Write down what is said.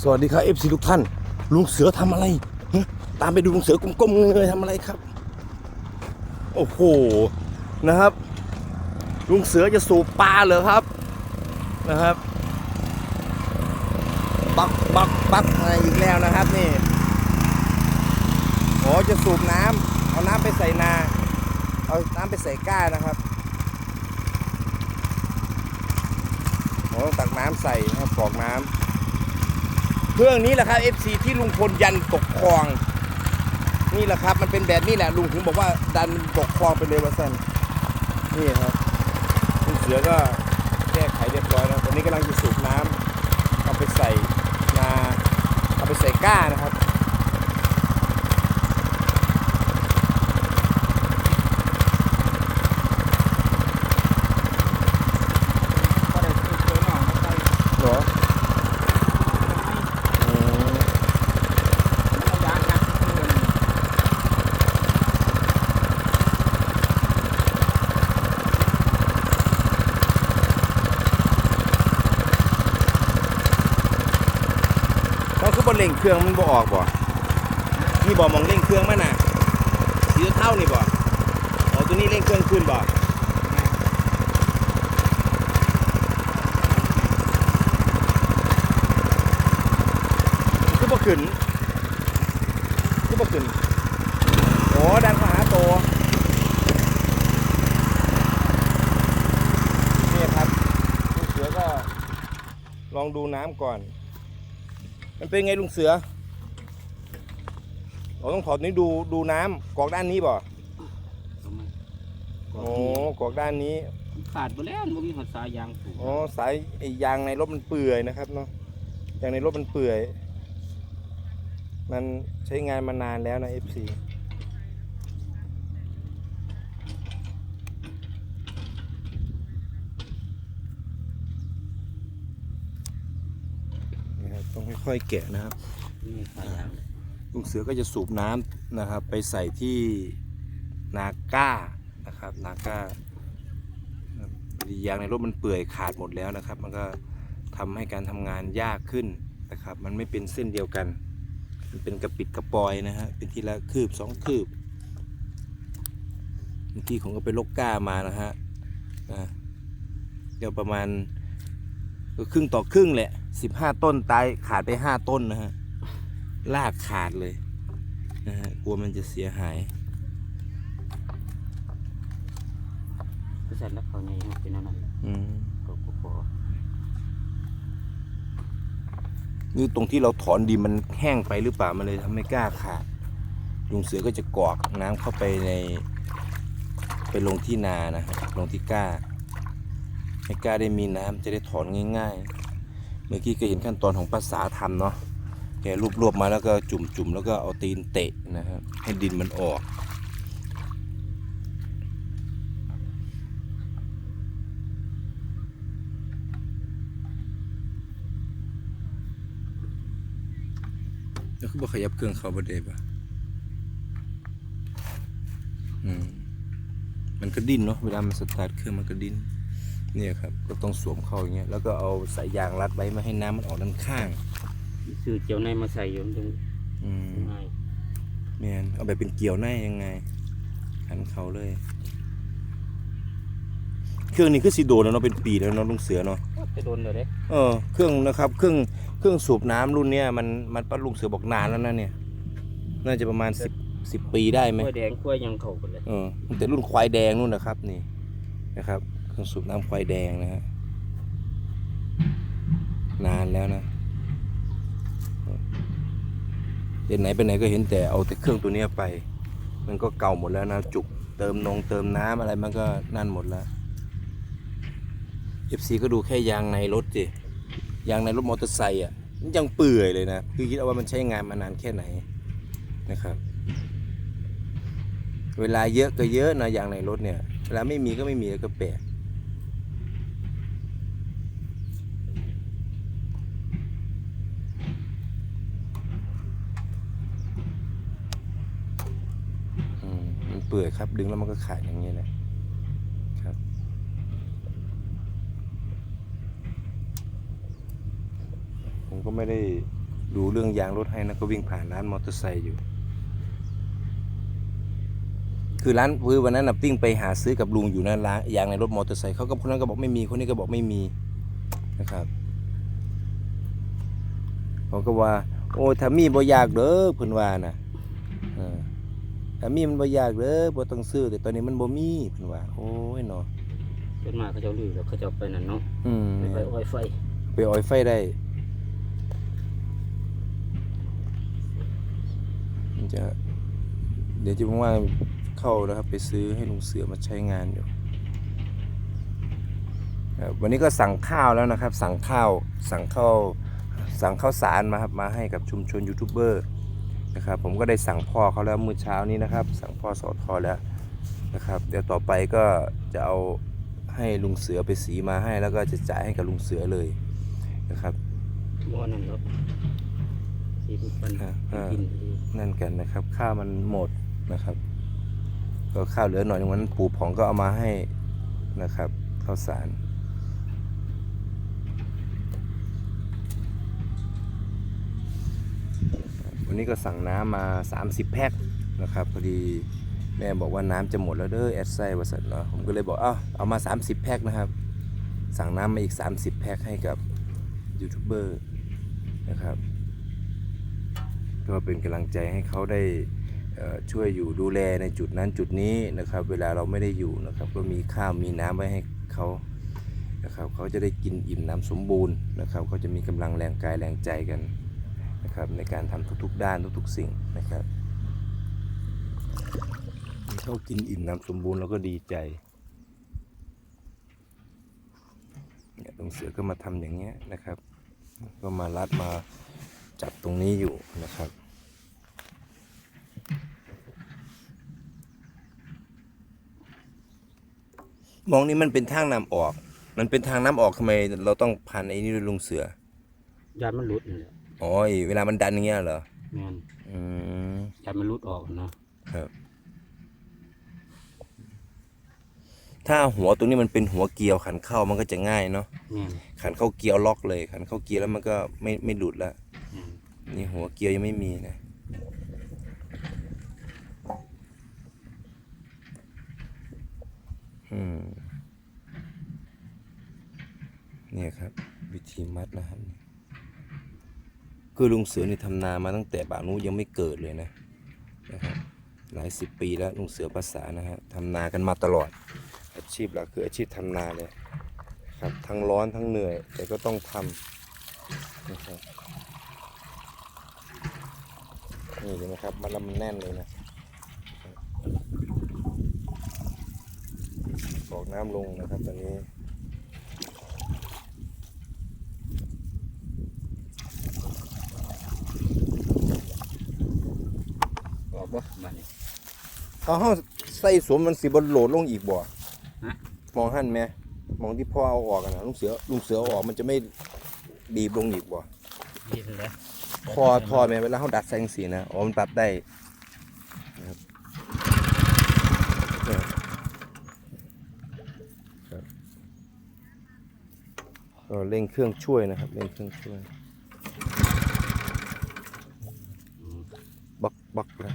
สวัสดีครับเอฟซีทุกท่าน ลุงเสือทำอะไร ตามไปดูลุงเสือก้มๆเงยๆทำอะไรครับ โอ้โห นะครับ ลุงเสือจะสูบปลาเหรอครับ นะครับ บักบักบักอะไรอีกแล้วนะครับนี่โอ้จะสูบน้ำเอาน้ำไปใส่นา เอาน้ำไปใส่ก้านะครับโอ้ต้องตักน้ำใส่นะครับกรอกน้ำ เครื่องนี้แหละครับ FC ที่ลุงพลยันตกคลอง นี่แหละครับ มันเป็นแบบนี้แหละลุงถึงบอกว่าดันตกคลองไปเลยว่าสั้นนี่ครับลุงเสือก็แก้ไขเรียบร้อยแล้วตอนนี้กำลังจะสูบน้ำเอาไปใส่นาเอาไปใส่ก้านะครับ ก็ได้ซื้อเคยหน่อยมาใส่ เหรออืม เอายางนะเงิน มันคือบน เร่งเครื่องมันบ่ออกบ่นี่บ่มองเร่งเครื่องมันน่ะสีเท่านี่บ่อ๋อตัวนี้เร่งเครื่องขึ้นบ่คือบ่ขึ้นคือบ่ขึ้นโอ้ดันเข้าหาตัวนี่ครับลูกเสือก็ลองดูน้ำก่อน มันเป็นไงลุงเสือเราต้องถอดนี้ดูดูน้ำกรอกด้านนี้บ่โอ้กรอกด้านนี้ขาดไปแล้วมันมีหัวสายยางสูงอ๋อสายไอ้ยางในรถมันเปื่อยนะครับเนาะยางในรถมันเปื่อย มันใช้งานมานานแล้วนะ FC นี่ ครับต้องค่อยๆแกะนะครับนี่สายยางลุงเสือก็จะสูบน้ำนะครับ ไปใส่ที่นาก้านะครับนาก้าครับพอดียางในรถมันเปื่อยขาดหมดแล้วนะครับ มันก็ทำให้การทำงานยากขึ้นนะครับ มันไม่เป็นเส้นเดียวกัน มันเป็นกระปิดกระปอยนะฮะเป็นทีละคืบสองคืบเมื่อกี้ผมก็ไปลกก้ามานะฮะนะเดี๋ยวประมาณก็ครึ่งต่อครึ่งแหละ สิบห้าต้นตายขาดไปห้าต้นนะฮะลากขาดเลยนะฮะกลัวมันจะเสียหายก็เสร็จแล้วเขาเนี่ยเป็นอะไรอืมก็ก็พอนี่ตรงที่เราถอนดินมันแห้งไปหรือเปล่ามันเลยทำให้กล้าขาดลุงเสือก็จะกรอกน้ำเข้าไปใน ไปลงที่นานะครับลงที่กล้า ให้กล้าได้มีน้ำจะได้ถอนง่าย ๆ เมื่อกี้ก็เห็นขั้นตอนของภาษาทำเนาะแกรวบๆมาแล้วก็จุ่มๆแล้วก็เอาตีนเตะนะครับให้ดินมันออกแล้วคือบอกขยับเครื่องเขาบดเดบอะอืมมันก็ดิ้นเนาะเวลามันสตาร์ทเครื่องมันก็ดิ้น เนี่ยครับก็ต้องสวมเข้าอย่างเงี้ยแล้วก็เอาสายยางรัดไว้ไม่ให้น้ำมันออกด้านข้างซื้อเจียวในมาใส่อยู่ตรงอืมง่ายเนี่ยเอาแบบเป็นเกี่ยวหน้ายังไงหันเขาเลย เครื่องนี้คือสีโดนแล้วเนาะเป็นปีแล้วเนาะลุงเสือเนาะจะโดนเลยเด้เออเครื่องนะครับเครื่องเครื่องสูบน้ำรุ่นเนี้ยมันมันป้าลุงเสือบอกนานแล้วนะเนี่ย น่าจะประมาณสิบสิบปีได้ไหม กล้วยแดงกล้วยยังเข้ากันเลย เออตั้งแต่รุ่นควายแดงนู่นนะครับนี่นะครับ เครื่องสูบน้ำควายแดงนะฮะนานแล้วนะเดินไหนไปไหนก็เห็นแต่เอาแต่เครื่องตัวเนี้ยไป มันก็เก่าหมดแล้วนะจุกเติมนงเติมน้ำอะไรมันก็นั่นหมดแล้ว FC ก็ดูแค่ยางในรถสิยางในรถมอเตอร์ไซค์อะมันยังเปื่อยเลยนะคือคิดเอาว่ามันใช้งานมานานแค่ไหนนะครับ เวลาเยอะก็เยอะนะอย่างในรถเนี่ยเวลาไม่มีก็ไม่มีแล้วก็แปลกอืมมัน เปื่อยครับ ดึงแล้วมันก็ขาดอย่างนี้แหละครับผมก็ไม่ได้ดูเรื่องยางรถให้นะก็วิ่งผ่านร้านมอเตอร์ไซค์อยู่ คือร้านคือวันนั้นน่ะปิ้งไปหาซื้อกับลุงอยู่นะร้านยางในรถมอเตอร์ไซค์เขาก็คนนั้นก็บอกไม่มีคนนี้ก็บอกไม่มีนะครับเขาก็ว่า โอ้ถ้ามีบ่อยากเด้อเพิ่นว่าน่ะ ถ้ามีมันบ่อยากเด้อบ่ต้องซื้อแต่ตอนนี้มันบ่มีเพิ่นว่าโอ้ยเนาะเป็นมาเขาเจ้าลือแล้วเขาเจ้าไปนั่นเนาะอืมไปไปอ้อยไฟไปออยไฟได้มันจะเดี๋ยวจะว่างๆเข้านะครับ ไปซื้อให้ลุงเสือมาใช้งานอยู่ครับวันนี้ก็สั่งข้าวแล้วนะครับ สั่งข้าวสั่งข้าวสั่งข้าวสารมาครับมาให้กับชุมชนยูทูบเบอร์ นะครับ ผมก็ได้สั่งพ่อเขาแล้วมื้อเช้านี้นะครับ สั่งพ่อสอทอแล้วนะครับ เดี๋ยวต่อไปก็จะเอาให้ลุงเสือไปสีมาให้ แล้วก็จะจ่ายให้กับลุงเสือเลยนะครับบ่นั่นหรอกสีมันอ่าอ่ากินนั่นกันนะครับ ข้าวมันหมดนะครับ ก็ข้าวเหลือหน่อยนึงวันนั้นปู่ผ่องก็เอามาให้นะครับข้าวสาร วันนี้ก็สั่งน้ำมา 30 แพ็คนะครับพอดีแม่บอกว่าน้ำจะหมดแล้วเด้อแอดไซวสันเนาะผมก็เลยบอกเอาเอามา 30 แพ็คนะครับ สั่งน้ำมาอีก 30 แพ็คให้กับยูทูบเบอร์นะครับก็เป็นกำลังใจให้เขาได้ช่วยอยู่ดูแลในจุดนั้นจุดนี้นะครับ เวลาเราไม่ได้อยู่นะครับ ก็มีข้าวมีน้ำไว้ให้เขานะครับเขาจะได้กินอิ่มน้ำสมบูรณ์นะครับเขาจะมีกำลังแรงกายแรงใจกัน นะครับในการทำทุกๆ ด้านทุกๆ สิ่งนะครับมีเขากินอิ่มน้ำสมบูรณ์เราก็ดีใจเนี่ยตรงเสือก็มาทำอย่างเงี้ยนะครับ ก็มารัดมาจับตรงนี้อยู่นะครับมองนี่มันเป็นทางน้ำออก มันเป็นทางน้ำออกทำไม เราต้องพันไอ้นี่ด้วยลุงเสือ ยานมันหลุดนี่แหละ อ๋อไอ้เวลามันดันอย่างเงี้ยเหรอแม่นอืมยานมันหลุดออกเนาะครับถ้าหัวตรงนี้มันเป็นหัวเกลียวขันเข้ามันก็จะง่ายเนาะแม่นขันเข้าเกียวล็อกเลย ขันเข้าเกียวแล้วมันก็ไม่ไม่หลุดละแม่นนี่หัวเกียวยังไม่มีนะอืมเนี่ยครับ วิธีมัดนะครับ คือลุงเสือนี่ทำนามาตั้งแต่บ่าวนุยังไม่เกิดเลยนะนะครับหลายสิบปีแล้วลุงเสือภาษานะฮะทำนากันมาตลอด อาชีพหลักคืออาชีพทำนาเลยครับทั้งร้อนทั้งเหนื่อย แต่ก็ต้องทำนะครับนี่เลยนะครับมันล้วมันแน่นเลยนะกรอกน้ำลงนะครับตอนนี้ ออกบ่บัดนี้ เอาเฮาใส่สวมมันสิบนโหลดลงอีกบ่ฮะมองหั่นไหมมองที่พ่อเอาออกกันนะลุงเสือลุงเสือเอาออกมันจะไม่บีบลงอีกบ่ดีแล้วทอทอแม่เวลาเขาดัดแสงสีนะอ๋อมันปรับได้นะครับเนี่ยครับก็เร่งเครื่องช่วยนะครับเร่งเครื่องช่วยบักบักนะ